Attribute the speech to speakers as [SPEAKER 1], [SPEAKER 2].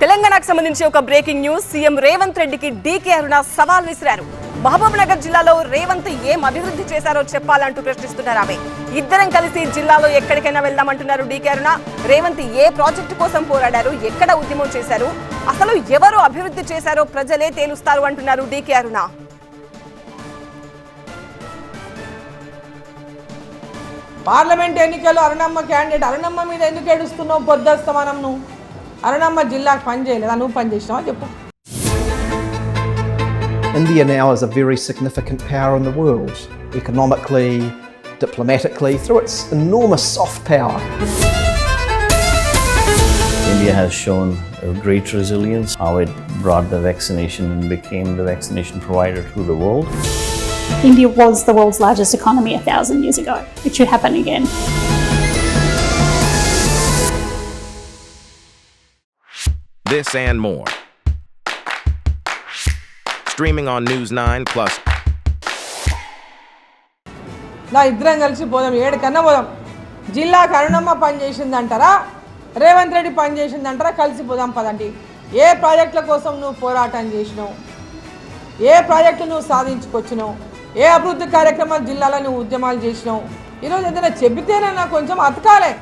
[SPEAKER 1] తెలంగాణకు సంబంధించి ఒక బ్రేకింగ్ న్యూస్. సీఎం రేవంత్ రెడ్డికి డీకే అరుణ సవాల్ విసిరారు. మహబూబ్ నగర్ జిల్లాలో రేవంత్ ఏం అభివృద్ధి చేశారో చెప్పాలంటూ ప్రశ్నిస్తున్నారు ఆమె. ఇద్దరం కలిసి జిల్లాలో ఎక్కడికైనా వెళ్దామంటున్నారు డీకే అరుణ. రేవంత్ ఏ ప్రాజెక్టు కోసం పోరాడారు? ఎక్కడ ఉద్యమం చేశారు? అసలు ఎవరు అభివృద్ధి చేశారో ప్రజలే తేలుస్తారు అంటున్నారు డీకే అరుణ.
[SPEAKER 2] పార్లమెంట్ ఎన్నికల్లో అరుణమ్మ క్యాండిడేట్. అరుణమ్మ మీద ఎందుకు ఏడుస్తున్నావు? పొద్దుస్తమానం నువ్వు. అరుణమ్మ జిల్లాకు పని చేయలేదా నువ్వు పని చేసినావా చెప్పు
[SPEAKER 3] India now is a very significant power in the world, economically, diplomatically, through its enormous soft power.
[SPEAKER 4] India has shown a great resilience, how it brought the vaccination and became the vaccination provider to the world.
[SPEAKER 5] India was the world's largest economy a thousand years ago. It should happen again.
[SPEAKER 6] This and more. Streaming on News 9 Plus.
[SPEAKER 2] నా ఇద్దరం కలిసి పోదాం. ఏడుకన్నా పోదాం. జిల్లా కరుణమ్మ పనిచేసిందంటారా రేవంత్ రెడ్డి పనిచేసిందంటారా కలిసి పోదాం పదండి. ఏ ప్రాజెక్టుల కోసం నువ్వు పోరాటం చేసినావు? ఏ ప్రాజెక్టు నువ్వు సాధించుకొచ్చినావు? ఏ అభివృద్ధి కార్యక్రమాలు జిల్లాలో నువ్వు ఉద్యమాలు చేసినావు? ఈరోజు ఏదైనా చెబితేనే నాకు కొంచెం అతకాలే.